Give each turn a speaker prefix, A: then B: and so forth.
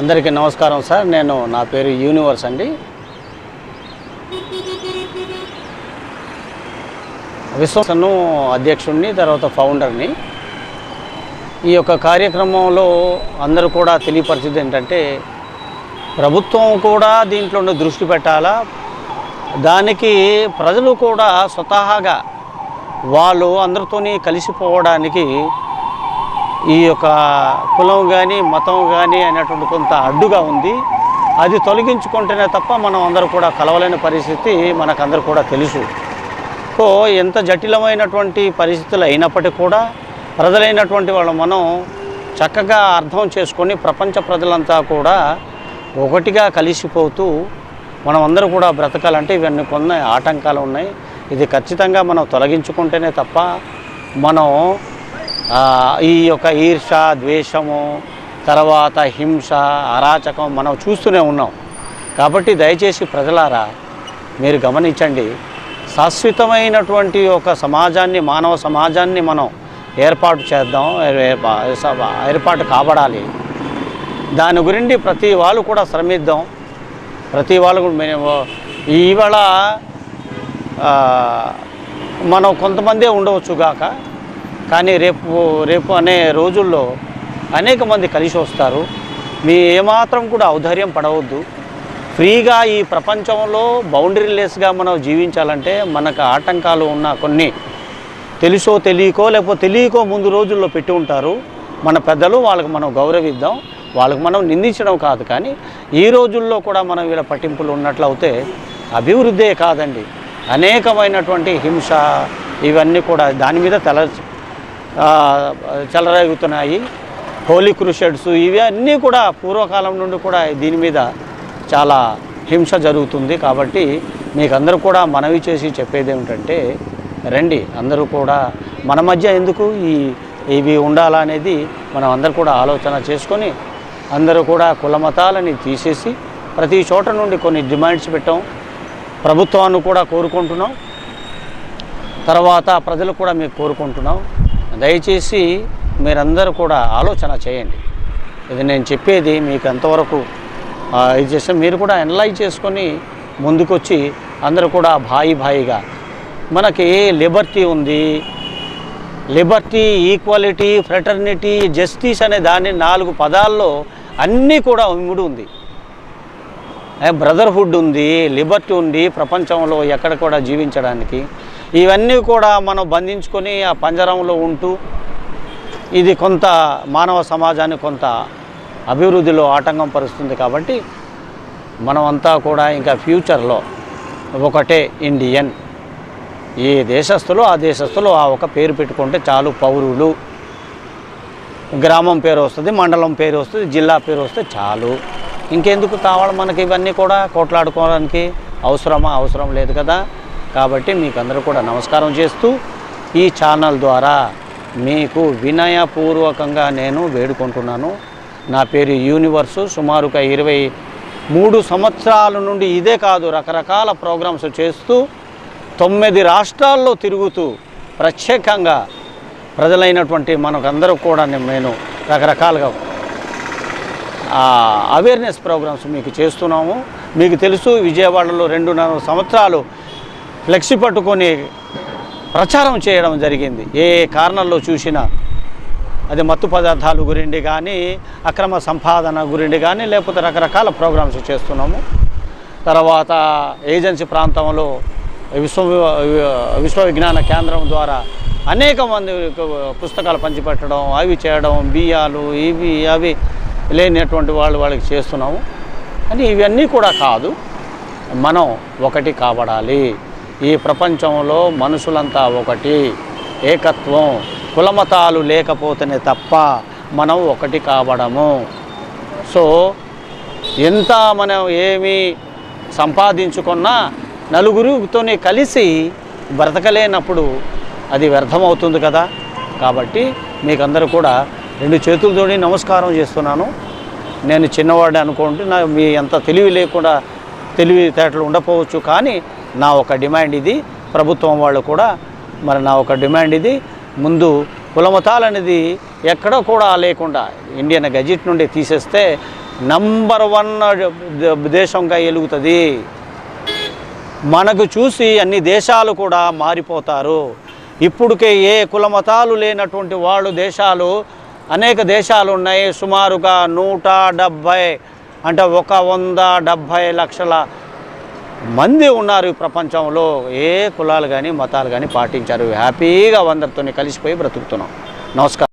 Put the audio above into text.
A: అందరికీ నమస్కారం సార్. నేను నా పేరు యూనివర్స్ అండి. విశ్వసను అధ్యక్షుడిని తర్వాత ఫౌండర్ని. ఈ యొక్క కార్యక్రమంలో అందరూ కూడా తెలియపరిచింది ఏంటంటే ప్రభుత్వం కూడా దీంట్లో దృష్టి పెట్టాలా? దానికి ప్రజలు కూడా స్వతహాగా వాళ్ళు అందరితోని కలిసిపోవడానికి ఈ యొక్క కులం కానీ మతం కానీ అనేటువంటి కొంత అడ్డుగా ఉంది. అది తొలగించుకుంటేనే తప్ప మనం అందరూ కూడా కలవలేని పరిస్థితి మనకందరూ కూడా తెలుసు. సో ఎంత జటిలమైనటువంటి పరిస్థితులు అయినప్పటికీ కూడా ప్రజలైనటువంటి వాళ్ళు మనం చక్కగా అర్థం చేసుకొని ప్రపంచ ప్రజలంతా కూడా ఒకటిగా కలిసిపోతూ మనం అందరూ కూడా బ్రతకాలంటే ఇవన్నీ కొన్ని ఆటంకాలు ఉన్నాయి. ఇది ఖచ్చితంగా మనం తొలగించుకుంటేనే తప్ప మనం ఈ యొక్క ఈర్ష ద్వేషము తర్వాత హింస అరాచకం మనం చూస్తూనే ఉన్నాం. కాబట్టి దయచేసి ప్రజలారా మీరు గమనించండి శాశ్వతమైనటువంటి ఒక సమాజాన్ని మానవ సమాజాన్ని మనం ఏర్పాటు చేద్దాం ఏర్పాటు కాబడాలి దాని గురించి ప్రతి వాళ్ళు కూడా శ్రమిద్దాం. ప్రతి వాళ్ళు కూడా మేము ఈవేళ మనం కొంతమందే ఉండవచ్చుగాక కానీ రేపు రేపు అనే రోజుల్లో అనేక మంది కలిసి వస్తారు. మీ ఏమాత్రం కూడా ఔదార్యం పడవద్దు. ఫ్రీగా ఈ ప్రపంచంలో బౌండరీ లెస్గా మనం జీవించాలంటే మనకు ఆటంకాలు ఉన్న కొన్ని తెలుసో తెలియకో లేకపోతే తెలియకో ముందు రోజుల్లో పెట్టి ఉంటారు. మన పెద్దలు వాళ్ళకి మనం గౌరవిద్దాం. వాళ్ళకి మనం నిందించడం కాదు కానీ ఈ రోజుల్లో కూడా మనం వీళ్ళ పట్టింపులు ఉన్నట్లయితే అభివృద్ధే కాదండి. అనేకమైనటువంటి హింస ఇవన్నీ కూడా దాని మీద తెల చెలరేగుతున్నాయి. హోలీ క్రూషెడ్స్ ఇవి అన్నీ కూడా పూర్వకాలం నుండి కూడా దీని మీద చాలా హింస జరుగుతుంది కాబట్టి మీకు అందరూ కూడా మనవి చేసి చెప్పేది ఏమిటంటే రండి అందరూ కూడా మన మధ్య ఎందుకు ఈ ఇవి ఉండాలా అనేది మనం అందరూ కూడా ఆలోచన చేసుకొని అందరూ కూడా కులమతాలని తీసేసి ప్రతి చోట నుండి కొన్ని డిమాండ్స్ పెట్టాం. ప్రభుత్వాన్ని కూడా కోరుకుంటున్నాం. తర్వాత ప్రజలు కూడా మీకు కోరుకుంటున్నాం. దయచేసి మీరందరూ కూడా ఆలోచన చేయండి. ఇది నేను చెప్పేది మీకు ఎంతవరకు ఇది చేస్తే మీరు కూడా అనలైజ్ చేసుకొని ముందుకొచ్చి అందరూ కూడా భాయి భాయిగా. మనకి లిబర్టీ ఉంది? లిబర్టీ ఈక్వాలిటీ ఫ్రెటర్నిటీ జస్టిస్ అనే దాని నాలుగు పదాల్లో అన్నీ కూడా ఇమిడి ఉంది. బ్రదర్హుడ్ ఉంది లిబర్టీ ఉంది ప్రపంచంలో ఎక్కడ కూడా జీవించడానికి. ఇవన్నీ కూడా మనం బంధించుకొని ఆ పంజరంలో ఉంటూ ఇది కొంత మానవ సమాజాన్ని కొంత అభివృద్ధిలో ఆటంకం పరుస్తుంది కాబట్టి మనమంతా కూడా ఇంకా ఫ్యూచర్లో ఒకటే ఇండియన్. ఏ దేశస్తులు ఆ దేశస్తులు ఆ ఒక పేరు పెట్టుకుంటే చాలు పౌరులు. గ్రామం పేరు వస్తుంది మండలం పేరు వస్తుంది జిల్లా పేరు వస్తే చాలు. ఇంకెందుకు కావాలి మనకి ఇవన్నీ కూడా కోట్లాడుకోవడానికి? అవసరమా? అవసరం లేదు కదా. కాబట్టి మీకు అందరూ కూడా నమస్కారం చేస్తూ ఈ ఛానల్ ద్వారా మీకు వినయపూర్వకంగా నేను వేడుకుంటున్నాను. నా పేరు యూనివర్సు. సుమారుగా ఇరవై మూడు సంవత్సరాల నుండి ఇదే కాదు రకరకాల ప్రోగ్రామ్స్ చేస్తూ తొమ్మిది రాష్ట్రాల్లో తిరుగుతూ ప్రత్యేకంగా ప్రజలైనటువంటి మనకందరూ కూడా నేను రకరకాలుగా అవేర్నెస్ ప్రోగ్రామ్స్ మీకు చేస్తున్నాము. మీకు తెలుసు విజయవాడలో రెండున్నర సంవత్సరాలు ఫ్లెక్సీ పట్టుకొని ప్రచారం చేయడం జరిగింది. ఏ కారణంలో కారణాల్లో చూసినా అది మత్తు పదార్థాలు గురించి కానీ అక్రమ సంపాదన గురించి కానీ లేకపోతే రకరకాల ప్రోగ్రామ్స్ చేస్తున్నాము. తర్వాత ఏజెన్సీ ప్రాంతంలో విశ్వ విశ్వ విజ్ఞాన కేంద్రం ద్వారా అనేక మంది పుస్తకాలు పంచిపెట్టడం అవి చేయడం బియ్యాలు ఇవి అవి లేనటువంటి వాళ్ళు వాళ్ళకి చేస్తున్నాము. అని ఇవన్నీ కూడా కాదు. మనం ఒకటి కాబడాలి ఈ ప్రపంచంలో మనుషులంతా ఒకటి ఏకత్వం కులమతాలు లేకపోతేనే తప్ప మనం ఒకటి కావడము సో ఎంత మనం ఏమి సంపాదించుకున్నా నలుగురితోనే కలిసి బ్రతకలేనప్పుడు అది వ్యర్థమవుతుంది కదా. కాబట్టి మీకందరూ కూడా రెండు చేతులతోని నమస్కారం చేస్తున్నాను. నేను చిన్నవాడిని అనుకోండి నా మీ అంత తెలివి లేకుండా తెలివితేటలు ఉండకపోవచ్చు కానీ నా ఒక డిమాండ్ ఇది ప్రభుత్వం వాళ్ళు కూడా మరి నా ఒక డిమాండ్ ఇది. ముందు కులమతాలు అనేది ఎక్కడ కూడా లేకుండా ఇండియన్ గజెట్ నుండి తీసేస్తే నంబర్ వన్ దేశంగా ఎలుగుతుంది. మనకు చూసి అన్ని దేశాలు కూడా మారిపోతారు. ఇప్పటికే ఏ కులమతాలు లేనటువంటి వాళ్ళు దేశాలు అనేక దేశాలు ఉన్నాయి. సుమారుగా నూట డెబ్భై అంటే ఒక వంద డెబ్భై లక్షల మంది ఉన్నారు ఈ ప్రపంచంలో. ఏ కులాలు కానీ మతాలు కానీ పాటించారు. హ్యాపీగా అందరితో కలిసిపోయి బ్రతుకుతున్నాం. నమస్కారం.